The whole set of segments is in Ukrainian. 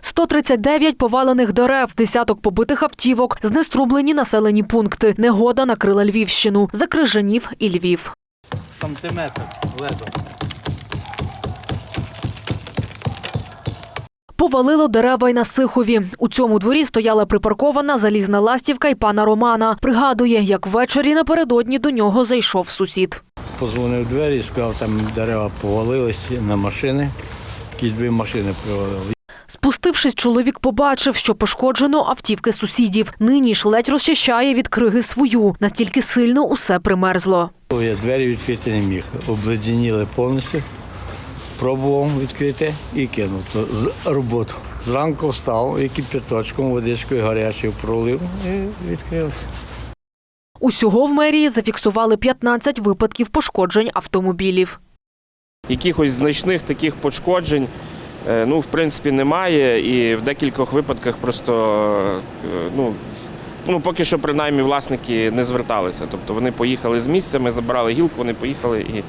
139 повалених дерев, десяток побитих автівок, знеструблені населені пункти. Негода накрила Львівщину, закрижанів і Львів. сантиметр ледо. Повалило дерева й на Сихові. У цьому дворі стояла припаркована залізна ластівка й пана Романа. Пригадує, як ввечері напередодні до нього зайшов сусід. Позвонив двері, сказав, там дерева повалились на машини. Якісь дві машини привалили. Спустившись, чоловік побачив, що пошкоджено автівки сусідів. Нині ж ледь розчищає від криги свою. Настільки сильно усе примерзло. Я двері відкрити не міг. Обледеніли повністю. Пробував відкрити і кинув то з роботу. Зранку встав і кипяточком, водичкою гарячою пролив і відкрився. Усього в мерії зафіксували 15 випадків пошкоджень автомобілів. Якихось значних таких пошкоджень, ну, в принципі, немає. І в декількох випадках просто, е, ну, ну, поки що, принаймні, власники не зверталися. Тобто вони поїхали з місця, ми забрали гілку, вони поїхали і,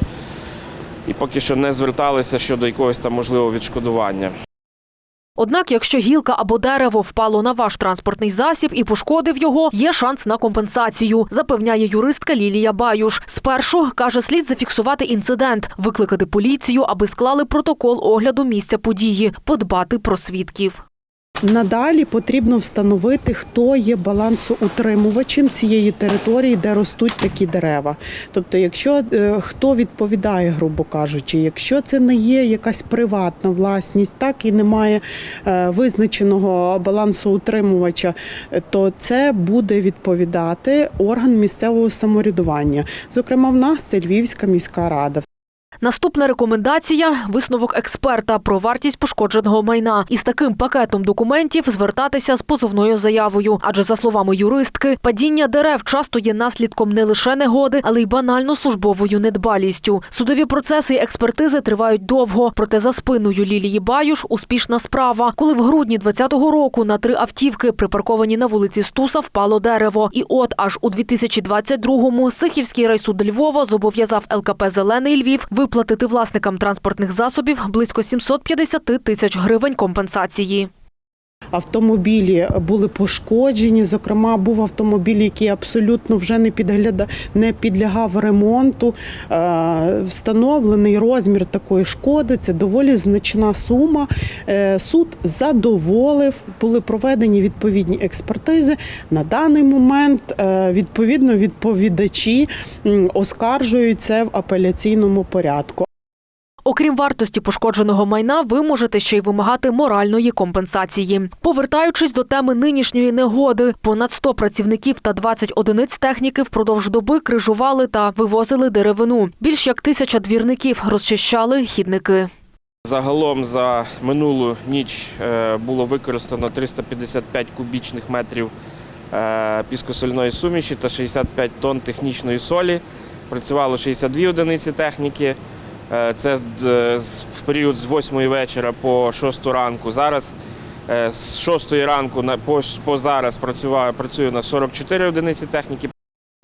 і поки що не зверталися щодо якогось там можливого відшкодування. Однак, якщо гілка або дерево впало на ваш транспортний засіб і пошкодив його, є шанс на компенсацію, запевняє юристка Лілія Баюш. Спершу каже, слід зафіксувати інцидент, викликати поліцію, аби склали протокол огляду місця події, подбати про свідків. Надалі потрібно встановити, хто є балансоутримувачем цієї території, де ростуть такі дерева. Тобто, якщо е, хто відповідає, грубо кажучи, якщо це не є якась приватна власність, так і немає е, визначеного балансоутримувача, то це буде відповідати орган місцевого самоврядування. Зокрема, в нас це Львівська міська рада. Наступна рекомендація висновок експерта про вартість пошкодженого майна. Із таким пакетом документів звертатися з позовною заявою. Адже, за словами юристки, падіння дерев часто є наслідком не лише негоди, але й банально службовою недбалістю. Судові процеси і експертизи тривають довго. Проте за спиною Лілії Баюш успішна справа. Коли в грудні 20-го року на три автівки, припарковані на вулиці Стуса, впало дерево. І от аж у 2022-му Сихівський райсуд Львова зобов'язав ЛКП Зелений Львів виплатити власникам транспортних засобів близько 750 тисяч гривень компенсації. Автомобілі були пошкоджені. Зокрема, був автомобіль, який абсолютно вже не підгляда... не підлягав ремонту. Е, Встановлений розмір такої шкоди. Це доволі значна сума. Е, Суд задоволив, були проведені відповідні експертизи. На даний момент е, відповідно відповідачі оскаржують це в апеляційному порядку. Окрім вартості пошкодженого майна, ви можете ще й вимагати моральної компенсації. Повертаючись до теми нинішньої негоди, понад 100 працівників та 20 одиниць техніки впродовж доби крижували та вивозили деревину. Більш як тисяча двірників розчищали хідники. Загалом за минулу ніч е, було використано 355 кубічних метрів е, піскосольної суміші та 65 тонн технічної солі. Працювало 62 одиниці техніки. Е, Це е, в період з 8 вечора по 6 ранку. Зараз е, з 6 ранку по зараз працює на 44 одиниці техніки.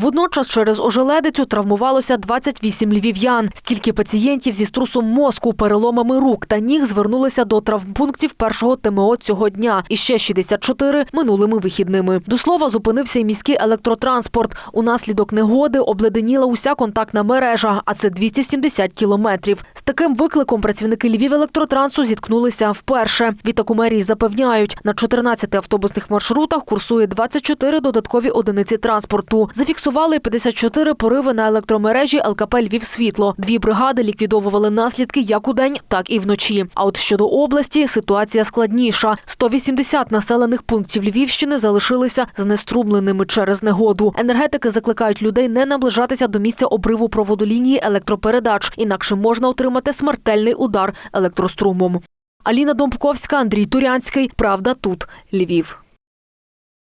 Водночас через ожеледицю травмувалося 28 львів'ян. Стільки пацієнтів зі струсом мозку, переломами рук та ніг звернулися до травмпунктів першого ТМО цього дня. І ще 64 минулими вихідними. До слова, зупинився й міський електротранспорт. Унаслідок негоди обледеніла уся контактна мережа, а це 270 кілометрів. З таким викликом працівники Львів електротрансу зіткнулися вперше. Відтак у запевняють, на 14 автобусних маршрутах курсує 24 додаткові одиниці транспорту. Зафіксували 54 пориви на електромережі ЛКП Львів Світло. Дві бригади ліквідовували наслідки як удень, так і вночі. А от щодо області ситуація складніша. 180 населених пунктів Львівщини залишилися знеструмленими через негоду. Енергетики закликають людей не наближатися до місця обриву проводу лінії електропередач, інакше можна отримати смертельний удар електрострумом. Аліна Домбковська, Андрій Турянський. Правда тут Львів.